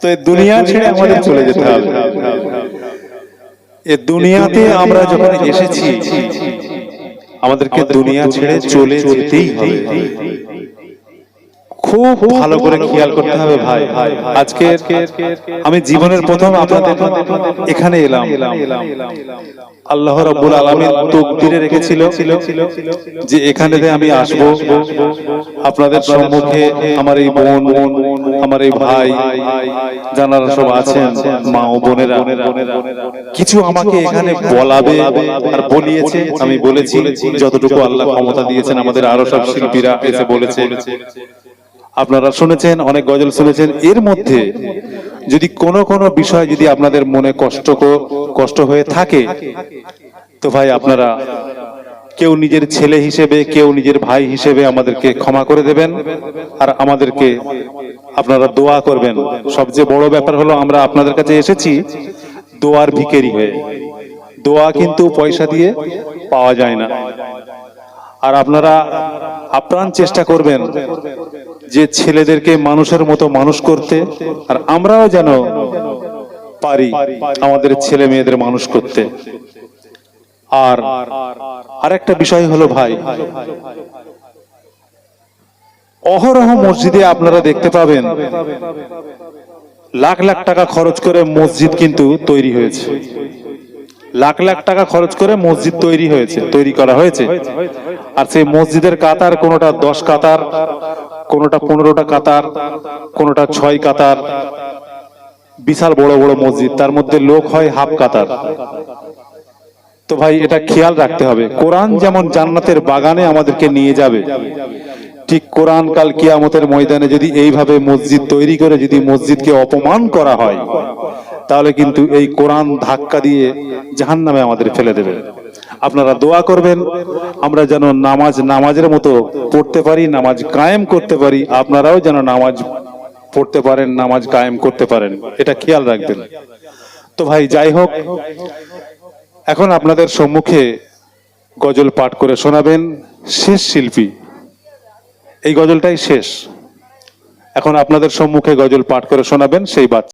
তো এই দুনিয়া ছেড়ে আমাদের চলে যেতে হবে। এ দুনিয়াতে আমরা যখন এসেছি আমাদেরকে দুনিয়া ছেড়ে চলে যেতেই হবে। খুব ভালো করে খেয়াল করতে হবে ভাই। আজকে আমি জীবনের প্রথম আপনাদের এখানে এলাম। আল্লাহ রাব্বুল আলামিন তকদিরে রেখেছিল যে এখানে আমি আসব আপনাদের সম্মুখে আমার এই বোন আমার এই ভাই জানারা সব আছেন মা ও বোনেরা। কিছু আমাকে এখানে বলাবে আর বলিয়েছে আমি বলেছি যতটুকু আল্লাহ ক্ষমতা দিয়েছেন আমাদের আরও সব শিল্পীরা এসে বলেছে। আপনারা শুনেছেন, অনেক গজল শুনেছেন। এর মধ্যে যদি কোনো কোনো বিষয় যদি আপনাদের মনে কষ্ট কষ্ট হয়ে থাকে, তো ভাই আপনারা কেউ নিজের ছেলে হিসেবে, কেউ নিজের ভাই হিসেবে আমাদেরকে ক্ষমা করে দেবেন আর আমাদেরকে আপনারা দোয়া করবেন। সবচেয়ে বড় ব্যাপার হলো আমরা আপনাদের কাছে এসেছি দোয়ার ভিকেরি হয়ে। দোয়া কিন্তু পয়সা দিয়ে পাওয়া যায় না। আর আপনারা আপ্রাণ চেষ্টা করবেন যে ছেলেদেরকে মানুষের মতো মানুষ করতে, আর আমরাও যেন পারি আমাদের ছেলে মেয়েদের মানুষ করতে। আর আরেকটা বিষয় হলো ভাই, অহরহ মসজিদে আপনারা দেখতে পাবেন, লাখ লাখ টাকা খরচ করে মসজিদ কিন্তু তৈরি হয়েছে। লাখ লাখ টাকা খরচ করে মসজিদ তৈরি হয়েছে, তৈরি করা হয়েছে। আর সেই মসজিদের কাতার, কোনোটা দশ কাতার, কোনোটা পনেরোটা কাতার, কোনোটা ছয় কাতার, বিশাল বড় বড় মসজিদ, তার মধ্যে লোক হয় হাফ কাতার। তো ভাই, এটা খেয়াল রাখতে হবে। কোরআন যেমন জান্নাতের বাগানে আমাদেরকে নিয়ে যাবে, ঠিক কোরআন কাল কিয়ামতের ময়দানে যদি এইভাবে মসজিদ তৈরি করে যদি মসজিদকে অপমান করা হয় তাহলে কিন্তু এই কোরআন ধাক্কা দিয়ে জাহান নামে আমাদের ফেলে দেবে। আপনারা দোয়া করবেন, আমরা যেন নামাজ নামাজের মতো পড়তে পারি, নামাজ কায়েম করতে পারি, আপনারাও যেন নামাজ পড়তে পারেন, নামাজ কায়েম করতে পারেন, এটা খেয়াল রাখবেন। তো ভাই, যাই হোক, এখন আপনাদের সম্মুখে গজল পাঠ করে শোনাবেন শেষ শিল্পী। এই গজলটাই শেষ। এখন আপনাদের সম্মুখে গজল পাঠ করে শোনাবেন সেই বাচ্চা।